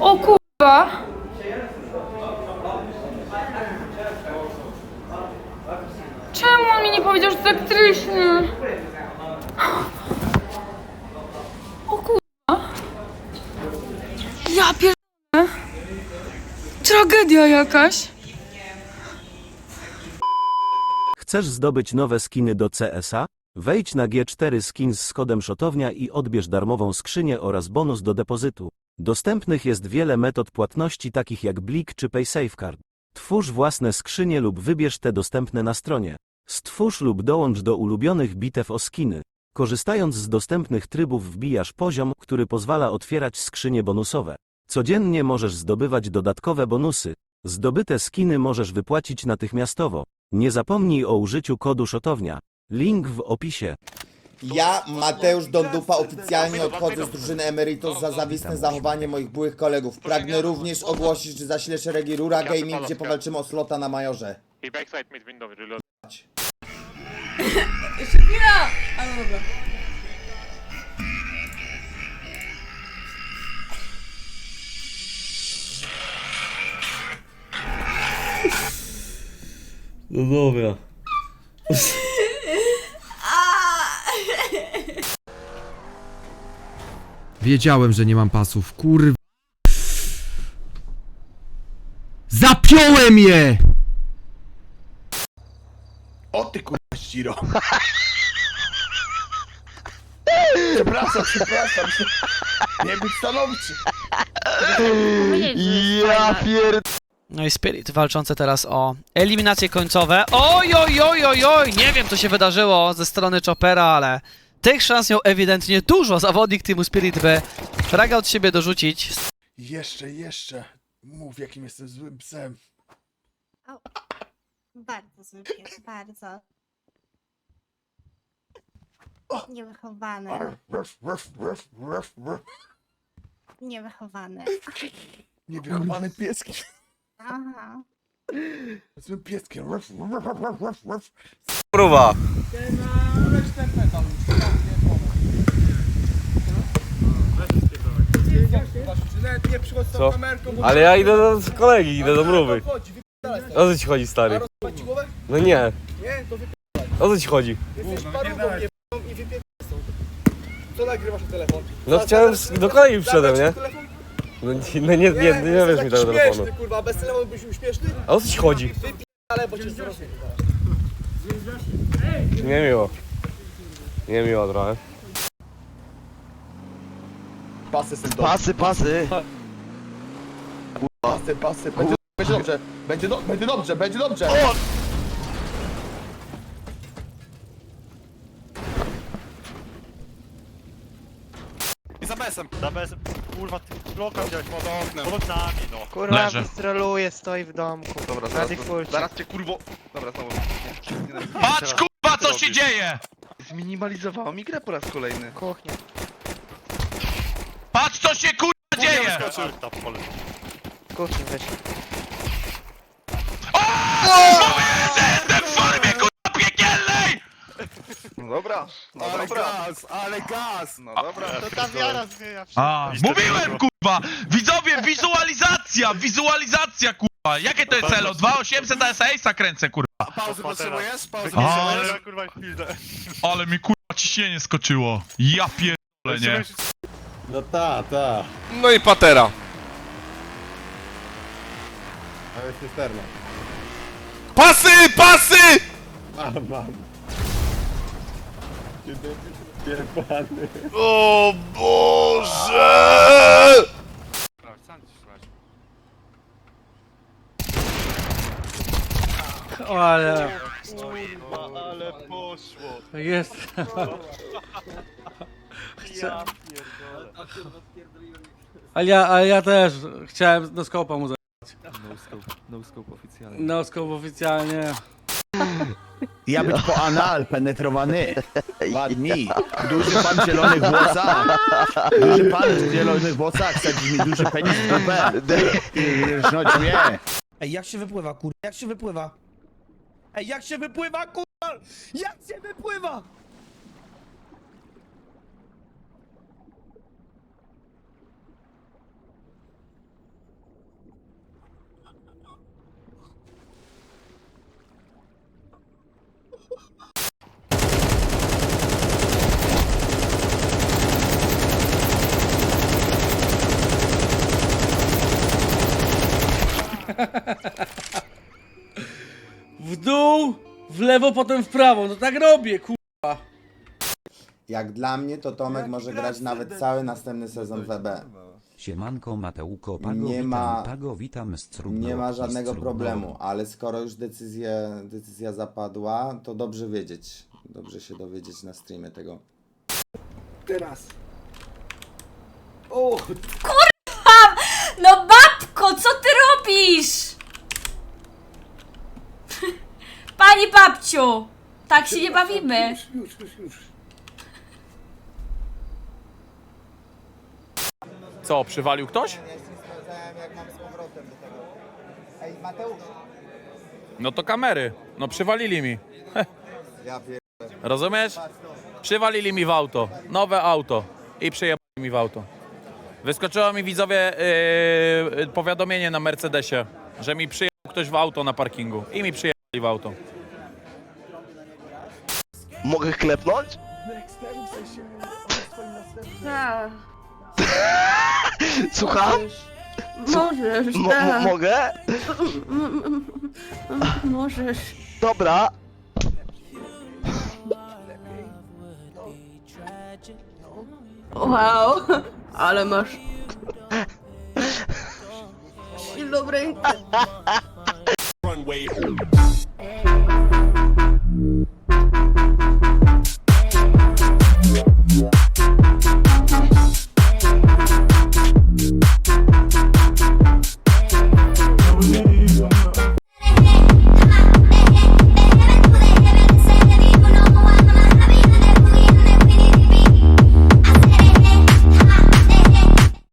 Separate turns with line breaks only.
O kurwa! Czemu on mi nie powiedział, że to aktryśnie? O kurwa! Ja pierdolę! Tragedia jakaś!
Chcesz zdobyć nowe skiny do CSA? Wejdź na G4 Skins z kodem szotownia i odbierz darmową skrzynię oraz bonus do depozytu. Dostępnych jest wiele metod płatności takich jak Blik czy PaySafeCard. Twórz własne skrzynie lub wybierz te dostępne na stronie. Stwórz lub dołącz do ulubionych bitew o skiny. Korzystając z dostępnych trybów wbijasz poziom, który pozwala otwierać skrzynie bonusowe. Codziennie możesz zdobywać dodatkowe bonusy. Zdobyte skiny możesz wypłacić natychmiastowo. Nie zapomnij o użyciu kodu szotownia. Link w opisie.
Ja, Mateusz Dondupa, oficjalnie odchodzę z drużyny Emeritus za zawistne zachowanie moich byłych kolegów. Pragnę również ogłosić, że zaślę szeregi Rura Gaming, gdzie powalczymy o slota na majorze.
He backside mid window reload.
No dobra.
Wiedziałem, że nie mam pasów, kurwa. Zapiąłem je!
O ty kurwa ściro. Przepraszam, przepraszam. Nie być stanowczy.
Ja pier...
No i Spirit walczące teraz o eliminacje końcowe. Oj, oj, oj, oj, oj, nie wiem co się wydarzyło ze strony Chopera, ale tych szans miał ewidentnie dużo. Zawodnik teamu Spirit by fraga od siebie dorzucić.
Jeszcze, jeszcze. Mów jakim jestem złym psem.
Bardzo zły pies, bardzo. Niewychowany,
Ruff, ruff, ruff, ruff, ruff.
niewychowany.
Niewychowany pieski.
Aha.
Złym pieskiem. Ruff, ruff, ruff, ruff, ruff.
Próba. Co? Ale ja idę do kolegi, idę do mrówy. O co ci chodzi, stary? No nie. O co ci chodzi?
Co nagrywasz na telefon?
No chciałem do kolegi przyszedłem, nie? No nie, no nie, nie, nie, nie wiesz mi tego telefonu.
kurwa, bez telefonu byś uśmieszny?
A o co ci chodzi?
Ale bo cię zrozumie.
Niemiło. Niemiło trochę.
Pasy są dobre.
Pasy, pasy.
Pasy, pasy. Będzie, będzie dobrze. Będzie, do, będzie dobrze, będzie dobrze.
Za besem. Za besem. Kurwa, ty bloka wziąłeś pod oknem. Pod oknami, no.
Kurwa, Leżę. stroluje, stoi w domku.
Dobra,
zaraz,
zaraz cię kurwo. Dobra, znowu.
Patrz kurwa co się dzieje!
Zminimalizowało mi grę po raz kolejny.
Kuchnia.
Patrz co się kurwa dzieje!
Kuchnia wyszła.
Jestem
dobra, no
Ale
dobra.
gaz, ale gaz.
No dobra.
To ta wiara zmienia
A, mówiłem kurwa! Widzowie, wizualizacja! Wizualizacja kurwa! Jakie to jest celo? 2800 ASA kręcę kurwa!
Pauzy potrzebujesz? Pauzy
Ale,
kurwa pizdę.
ale mi kurwa ciśnienie skoczyło. Ja pierdolę, nie?
No ta, ta.
No i patera.
Ale cysterna.
Pasy, pasy!
Mam, mam.
O Boże!
O, ale
Ale poszło.
jest.
Ja pierdolę.
Ale ja, ale ja też chciałem do skopa mu
No scope oficjalnie.
No skop oficjalnie.
Ja być po anal penetrowany. Ładni. Duży pan w zielonych włosach. Duży pan w zielonych włosach. Sadzisz mi duży penis w dupę. Rżnąć mnie.
Ej, jak się wypływa, kur... Jak się wypływa? Ej, jak się wypływa, kur... Jak się wypływa?
W dół, w lewo, potem w prawo. No tak robię, kur...
Jak dla mnie, to Tomek może grać nawet cały następny sezon w EB.
Siemanko Mateuko
Pago, Nie witam, ma-
Pago witam z
Nie ma żadnego problemu, ale skoro już decyzję, decyzja zapadła, to dobrze wiedzieć. Dobrze się dowiedzieć na streamie tego.
Teraz.
No babko, co ty robisz? Pani babciu, tak się nie bawimy.
Już, już, już.
Co, przywalił ktoś?
jak mam z powrotem do tego. Ej, Mateusz!
No to kamery. No przywalili mi.
Ja pier...
Rozumiesz? Przywalili mi w auto. Nowe auto. I przyjechali mi w auto. Wyskoczyło mi widzowie yy, powiadomienie na Mercedesie, że mi przyjechał ktoś w auto na parkingu. I mi przyjechali w auto.
Mogę klepnąć?
Tak,
Słucham?
możesz,
Mo- mo- mogę?
możesz.
Dobra.
Wow, ale masz silną rękę.